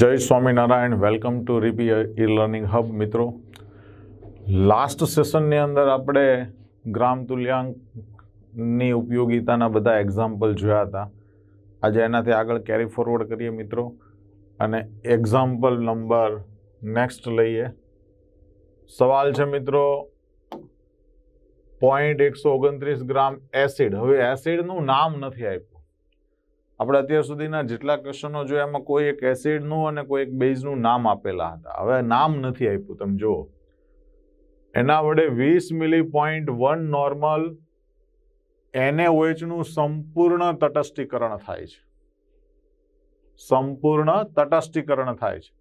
જય Swaminarayan welcome to RP E learning hub મિત્રો last સેશનની અંદર આપણે ગ્રામ તુલ્યાંકની ઉપયોગિતાના બધા એક્ઝામ્પલ જોયા હતા. આજે એનાથી આગળ કેરી ફોરવર્ડ કરીએ મિત્રો અને એક્ઝામ્પલ નંબર નેક્સ્ટ લઈએ. સવાલ છે મિત્રો પોઈન્ટ એકસો ઓગણત્રીસ ગ્રામ એસિડ હવે એસિડનું નામ નથી આપ્યું. આપણે અત્યાર સુધીના જેટલા ક્વેશ્ચનો જોયા, એમાં કોઈ એક એસિડનું અને કોઈ એક બેઝનું નામ આપેલા હતા. હવે નામ નથી આપ્યું, તમે જુઓ. એના વડે વીસ milli point one normal NaOH નું સંપૂર્ણ તટસ્થીકરણ થાય છે. સંપૂર્ણ તટસ્થીકરણ થાય છે.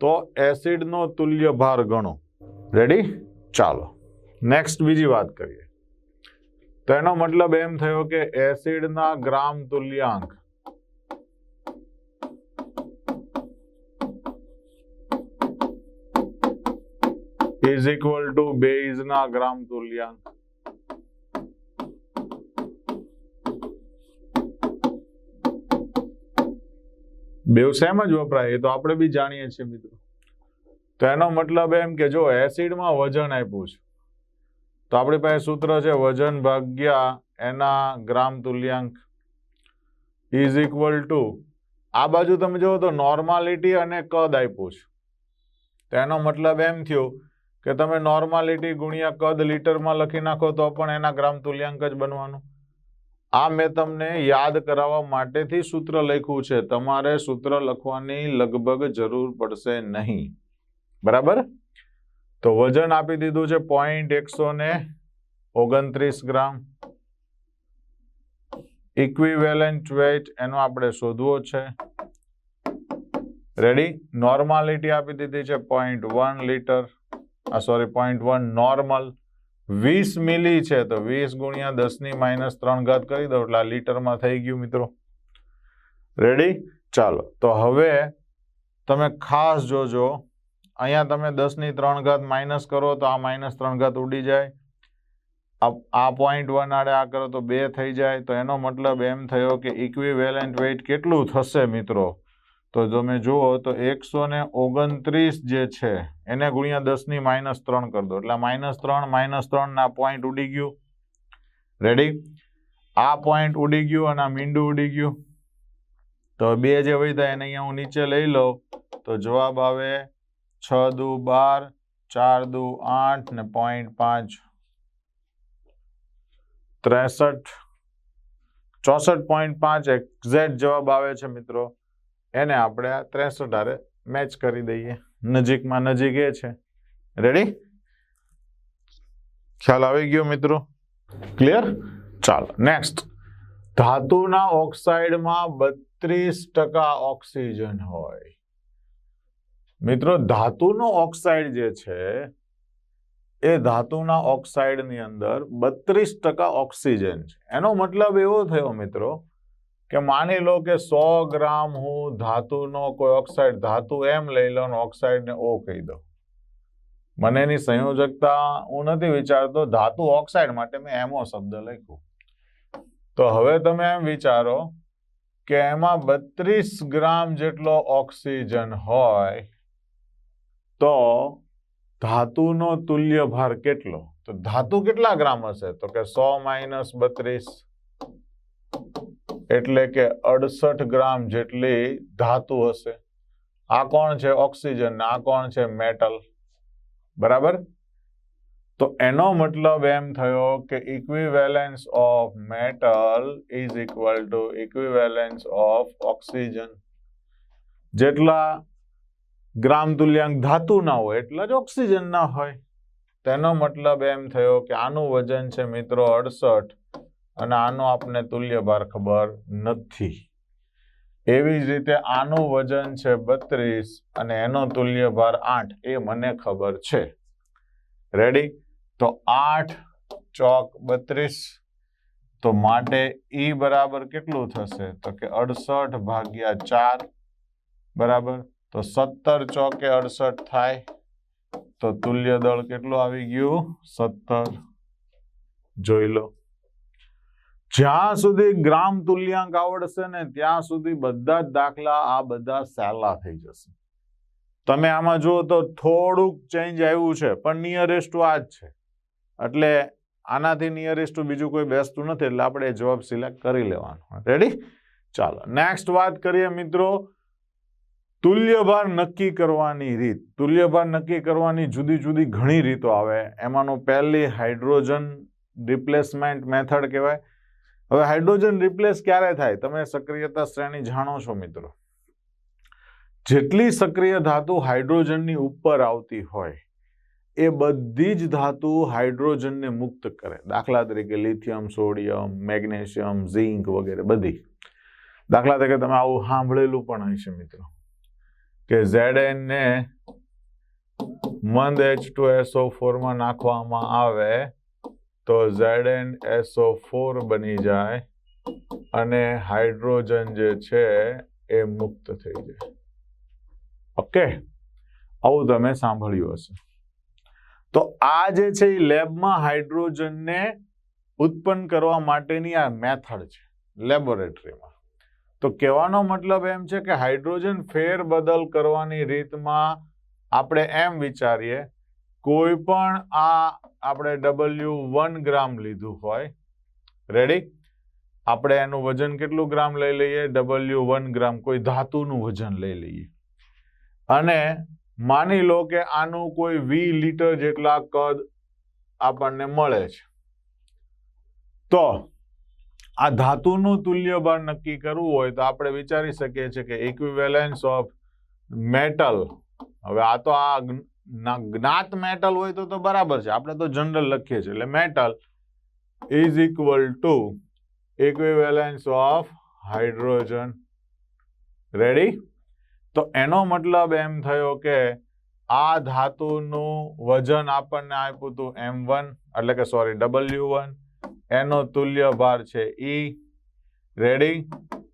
તો એસિડનો તુલ્ય ભાર ગણો. રેડી ચાલો. નેક્સ્ટ બીજી વાત કરીએ. તો એનો મતલબ એમ થયો કે એસિડના ગ્રામ તુલ્યાંક ઇઝ ઇક્વલ ટુ બેઝના ગ્રામ તુલ્યાંક. બેવ સેમ જ વપરાય, એ તો આપણે બી જાણીએ છીએ મિત્રો. તો એનો મતલબ એમ કે જો એસિડમાં વજન આપ્યું છે, તો આપણી પાસે સૂત્ર છે વજન ભાગ્યા એના ગ્રામ તુલ્યાંક ઇઝ ઇક્વલ ટુ આ બાજુ તમે જુઓ તો નોર્માલિટી અને કદ આપ્યું છે. તો એનો મતલબ એમ થયો કે તમે નોર્માલિટી ગુણ્યા કદ લીટરમાં લખી નાખો તો પણ એના ગ્રામ તુલ્યાંક જ બનવાનું. આ મેં તમને યાદ કરાવવા માટેથી સૂત્ર લખ્યું છે. તમારે સૂત્ર લખવાની લગભગ જરૂર પડશે નહીં. બરાબર? તો વજન આપી દીધું છે પોઈન્ટ એકસો ને ઓગણત્રીસ ગ્રામ. ઇક્વિવેલન્ટ વેઇટ એનો આપણે શોધવો છે. રેડી નોર્માલિટી આપી દીધી છે પોઈન્ટ વન લીટર આ સોરી પોઈન્ટ વન નોર્મલ વીસ મિલી છે તો વીસ ગુણ્યા દસની માઇનસ ત્રણ ઘાત કરી દો એટલે આ લીટરમાં થઈ ગયું મિત્રો. રેડી ચાલો. તો હવે તમે ખાસ જોજો. અહીંયા તમે દસની ત્રણ ઘાત માઇનસ કરો તો આ માઇનસ ત્રણ ઘાત ઉડી જાય. આ- પોઈન્ટ વન આડે આ કરો તો બે થઈ જાય. તો એનો મતલબ એમ થયો કે ઇક્વિવેલન્ટ વેઇટ કેટલું થશે મિત્રો? તો તમે જુઓ તો એકસો ને ઓગણત્રીસ જે છે, એને ગુણ્યા દસની માઇનસ ત્રણ કરી દો. એટલે માઇનસ ત્રણ માઇનસ ત્રણ ના પોઈન્ટ ઉડી ગયું. રેડી આ પોઈન્ટ ઉડી ગયું અને આ મીંડું ઉડી ગયું. તો બે જે વધ્યા એને અહીંયા હું નીચે લઈ લઉં. તો જવાબ આવે છ દુ બાર, ચાર દુ આઠ ને પોઈન્ટ પાંચ. ત્રેસઠ. ચોસઠ પોઈન્ટ પાંચ એક્ઝેક્ટ જવાબ આવે છે મિત્રો. એને આપણે આ ત્રેસઠ મેચ કરી દઈએ. નજીકમાં નજીક એ છે. રેડી ખ્યાલ આવી ગયો મિત્રો? ક્લિયર ચાલો નેક્સ્ટ ધાતુના ઓક્સાઇડમાં બત્રીસ ટકા ઓક્સિજન હોય. મિત્રો, ધાતુનો ઓક્સાઇડ જે છે, એ ધાતુના ઓક્સાઇડની અંદર બત્રીસ ટકા ઓક્સિજન છે. એનો મતલબ એવો થયો મિત્રો કે માની લો કે સો ગ્રામ હું ધાતુનો કોઈ ઓક્સાઇડ ધાતુ એમ લઈ લો ને ઓક્સાઇડને ઓ કહી દઉં. મને એની સંયોજકતા હું નથી વિચારતો, ધાતુ ઓક્સાઇડ માટે મેં એમો શબ્દ લખ્યું. તો હવે તમે એમ વિચારો કે એમાં બત્રીસ ગ્રામ જેટલો ઓક્સિજન હોય તો ધાતુનો તુલ્ય ભાર કેટલો? તો ધાતુ કેટલા ગ્રામ હશે? તો કે સો માઇનસ બત્રીસ. એટલે કે અડસઠ ગ્રામ જેટલી ધાતુ હશે. આ કોણ છે? ઓક્સિજન. આ કોણ છે? મેટલ. બરાબર? તો એનો મતલબ એમ થયો કે equivalence of metal is equal to equivalence of oxygen જેટલા ગ્રામ તુલ્યાંક ધાતુ ના હોય, એટલા જ ઓક્સિજન ના હોય. તેનો મતલબ એમ થયો કે આનું વજન છે મિત્રો અડસઠ. અને આનો આપને તુલ્ય ભાર ખબર નથી. એવી જ રીતે આનું વજન છે બત્રીસ અને એનો તુલ્ય ભાર આઠ, એ મને ખબર છે. રેડી તો આઠ ચોક બત્રીસ, તો માટે ઈ બરાબર કેટલું થશે? તો કે અડસઠ ભાગ્યા ચાર, બરાબર? તો સત્તર ચોકે અડસઠ થાય. તો તુલ્ય દળ કેટલું આવી ગયું? સત્તર. જોઈ લો. જ્યાં સુધી ગ્રામ તુલ્યાંક આવડશે ને ત્યાં સુધી બધા જ દાખલા આ બધા સહેલા થઈ જશે. તમે આમાં જુઓ તો થોડુંક ચેન્જ આવ્યું છે, પણ નિયરેસ્ટ આ જ છે. એટલે આનાથી નિયરેસ્ટ બીજું કોઈ બેસતું નથી, એટલે આપણે જવાબ સિલેક્ટ કરી લેવાનો. રેડી ચાલો નેક્સ્ટ વાત કરીએ મિત્રો. તુલ્યભાર નક્કી કરવાની રીત. તુલ્યભાર નક્કી કરવાની જુદી જુદી ઘણી રીતો આવે. એમાંનું પહેલી હાઇડ્રોજન રિપ્લેસમેન્ટ મેથડ કહેવાય. હવે હાઇડ્રોજન રિપ્લેસ ક્યારે થાય? તમે સક્રિયતા શ્રેણી જાણો છો, મિત્રો. જેટલી સક્રિય ધાતુ હાઇડ્રોજનની ઉપર આવતી હોય, એ બધી જ ધાતુ હાઇડ્રોજનને મુક્ત કરે. દાખલા તરીકે લિથિયમ, સોડિયમ, મેગ્નેશિયમ, ઝિંક વગેરે બધી. દાખલા તરીકે તમે આવું સાંભળેલું પણ હશે મિત્રો, કે ઝેડ ને મંદ એચ ટુ એસઓ ફોરમાં નાખવામાં આવે તો ઝેડ એન એસઓ ફોર બની જાય અને હાઇડ્રોજન જે છે એ મુક્ત થઈ જાય. ઓકે? આવું તમે સાંભળ્યું હશે. તો આ જે છે એ લેબમાં હાઇડ્રોજનને ઉત્પન્ન કરવા માટેની આ મેથડ છે, લેબોરેટરીમાં. તો કહેવાનો મતલબ એમ છે કે હાઇડ્રોજન ફેરબદલ કરવાની રીતમાં આપણે એમ વિચારીએ કોઈ પણ આ આપણે ડબલ્યુ વન ગ્રામ લીધું હોય રેડી આપણે એનું વજન કેટલું ગ્રામ લઈ લઈએ? ડબલ્યુ વન ગ્રામ, કોઈ ધાતુનું વજન લઈ લઈએ. અને માની લો કે આનું કોઈ વી લીટર જેટલા કદ આપણને મળે છે. તો આ ધાતુનું તુલ્ય બળ નક્કી કરવું હોય તો આપણે વિચારી શકીએ છીએ કે ઇક્વિવેલેન્સ ઓફ મેટલ હવે આ તો આ જ્ઞાત મેટલ હોય તો તો બરાબર છે. આપણે તો જનરલ લખીએ છીએ. એટલે metal is equal to equivalence of hydrogen ready તો એનો મતલબ એમ થયો કે આ ધાતુનું વજન આપણને આપ્યું હતું એમ વન, એટલે કે સોરી ડબલ્યુ વન. એનો તુલ્ય ભાર છે ઈ રેડી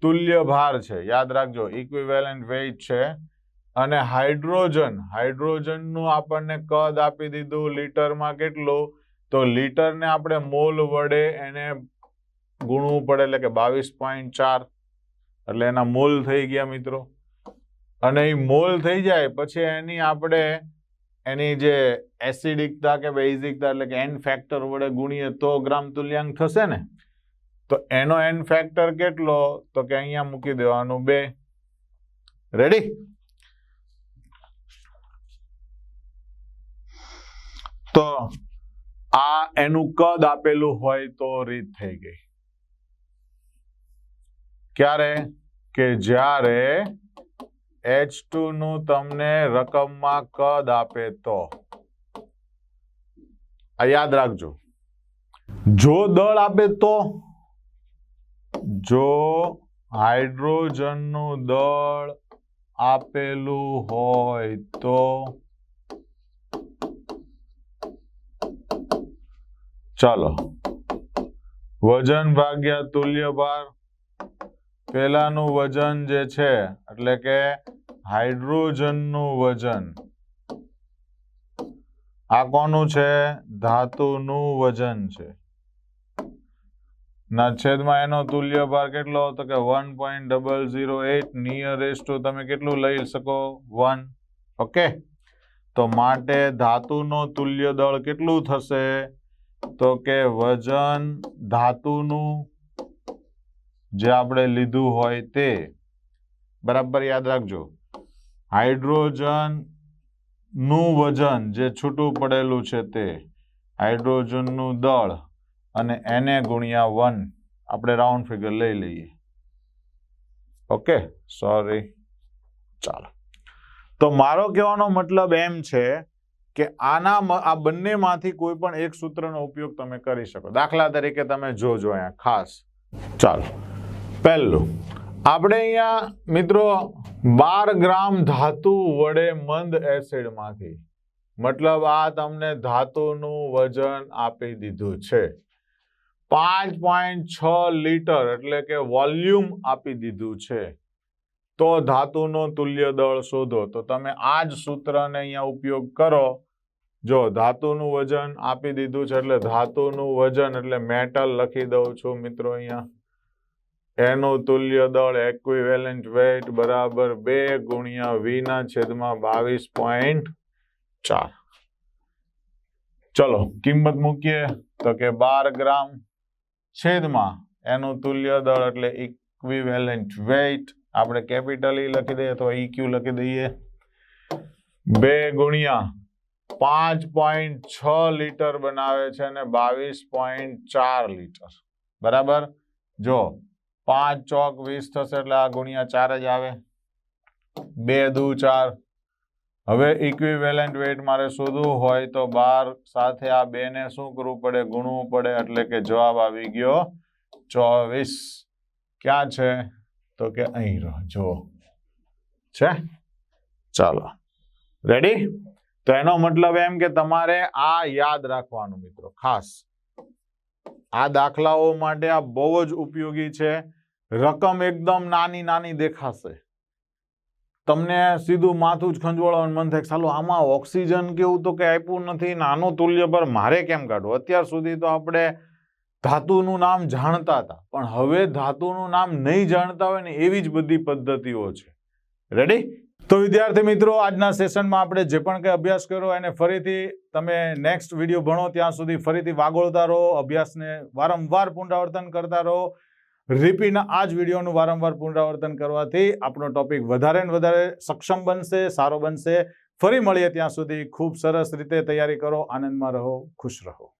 તુલ્ય ભાર છે. યાદ રાખજો ઇક્વિવેલન્ટ વેઇટ છે અને હાઇડ્રોજન, હાઇડ્રોજનનું આપણને કદ આપી દીધું લીટરમાં કેટલું? તો લીટરને આપણે મોલ વડે એને ગુણવું પડે, એટલે કે બાવીસ પોઈન્ટ ચાર. એટલે એના મોલ થઈ ગયા મિત્રો. અને એ મોલ થઈ જાય, પછી એની આપણે એની જે એસિડિકતા કે બેઝિકતા, એટલે કે એન ફેક્ટર વડે ગુણીએ તો ગ્રામ તુલ્યાંક થશે ને? તો એનો એન ફેક્ટર કેટલો? તો કે અહીંયા મૂકી દેવાનું બે. રેડી તો આ એનું કદ આપેલું હોય તો રીત થઈ ગઈ. ક્યારે? કે જ્યારે એચનું તમને રકમમાં કદ આપે તો. આ યાદ રાખજો. જો દળ આપે તો? જો હાઇડ્રોજનનું દળ આપેલું હોય તો ચાલો. વજન ભાગ્યા તુલ્ય ભાર. પેલાનું વજન જે છે, એટલે કે હાઇડ્રોજનનું વજન. આ કોનું છે? ધાતુનું વજન છે. ના, છેદમાં એનો તુલ્ય ભાર કેટલો તો કે one point double zero eight nearest તમે કેટલું લઈ શકો? વન. ઓકે. તો માટે ધાતુનો તુલ્ય દળ કેટલું થશે? તો કે વજન ધાતુનું જે આપણે લીધું હોય તે. બરાબર યાદ રાખજો. હાઇડ્રોજનનું વજન જે છૂટું પડેલું છે તે, હાઇડ્રોજનનું દળ અને એને ગુણ્યા વન. આપણે રાઉન્ડ ફિગર લઈ લઈએ. Okay, sorry. ચાલો. તો મારો કહેવાનો મતલબ એમ છે કે આના આ બંનેમાંથી કોઈ પણ એક સૂત્રનો ઉપયોગ તમે કરી શકો. દાખલા તરીકે તમે જોજો અહીંયા, ખાસ. ચાલો. પહેલું, આપણે અહીંયા, મિત્રો, બાર ગ્રામ ધાતુ વડે મંદ એસિડમાંથી, મતલબ આ તમને ધાતુનું વજન આપી દીધું છે. પાંચ પોઈન્ટ છ લીટર એટલે કે વોલ્યુમ આપી દીધું છે. તો ધાતુનો તુલ્ય દળ શોધો. તો તમે આ જ સૂત્રને અહીંયા ઉપયોગ કરો. જો ધાતુનું વજન આપી દીધું છે એટલે ધાતુનું વજન એટલે મેટલ લખી દઉં છું મિત્રો અહીંયા. એનું તુલ્ય દળ એક્વિવેલન્ટ વેટ બરાબર બે ગુણ્યા વીના છેદમાં બાવીસ પોઈન્ટ ચાર. ચલો, કિંમત મૂકીએ તો કે બાર ગ્રામ છેદમાં એનું તુલ્ય દળ એટલે ઇક્વિવેલન્ટ વેઇટ આપણે કેપિટલ ઈ લખી દઈએ અથવા ઇક્યુ લખી દઈએ. બે ગુણ્યા પાંચ પોઈન્ટ છ લીટર બનાવે છે અને બાવીસ પોઈન્ટ ચાર લીટર. બરાબર? જો પાંચ ચોક વીસ થશે એટલે આ ગુણ્યા ચાર જ આવે. બે દુ ચાર. હવે ઇક્વિવેલન્ટ વેટ મારે શોધવું હોય તો બાર સાથે આ બે ને શું કરવું પડે? ગુણવું પડે એટલે કે જવાબ આવી ગયો ચોવીસ. ક્યાં છે? તો કે અહીં રહો. છે? ચાલો. રેડી તો એનો મતલબ એમ કે તમારે આ યાદ રાખવાનું મિત્રો, ખાસ. આ દાખલાઓ માટે આ બહુ જ ઉપયોગી છે. રકમ એકદમ નાની નાની દેખાશે. તમને સીધું માથું જ ખંજવાળવાનું મન થાય ચાલો આમાં ઓક્સિજન કેવું તો કે આપ્યું નથી, નાનું તુલ્ય પર મારે કેમ કાઢવું? અત્યાર સુધી તો આપણે ધાતુનું નામ જાણતા હતા, પણ હવે ધાતુનું નામ નહીં જાણતા હોય ને એવી જ બધી પદ્ધતિઓ છે. રેડી તો વિદ્યાર્થી મિત્રો, આજના સેશનમાં આપણે જે પણ કંઈ અભ્યાસ કર્યો એને ફરીથી તમે નેક્સ્ટ વીડિયો ભણો, ત્યાં સુધી ફરીથી વાગોળતા રહો, અભ્યાસને વારંવાર પુનરાવર્તન કરતા રહો. રિપીટના આ જ વિડીયોનું વારંવાર પુનરાવર્તન કરવાથી આપણો ટોપિક વધારે ને વધારે સક્ષમ બનશે, સારો બનશે. ફરી મળીએ ત્યાં સુધી. ખૂબ સરસ રીતે તૈયારી કરો, આનંદમાં રહો, ખુશ રહો.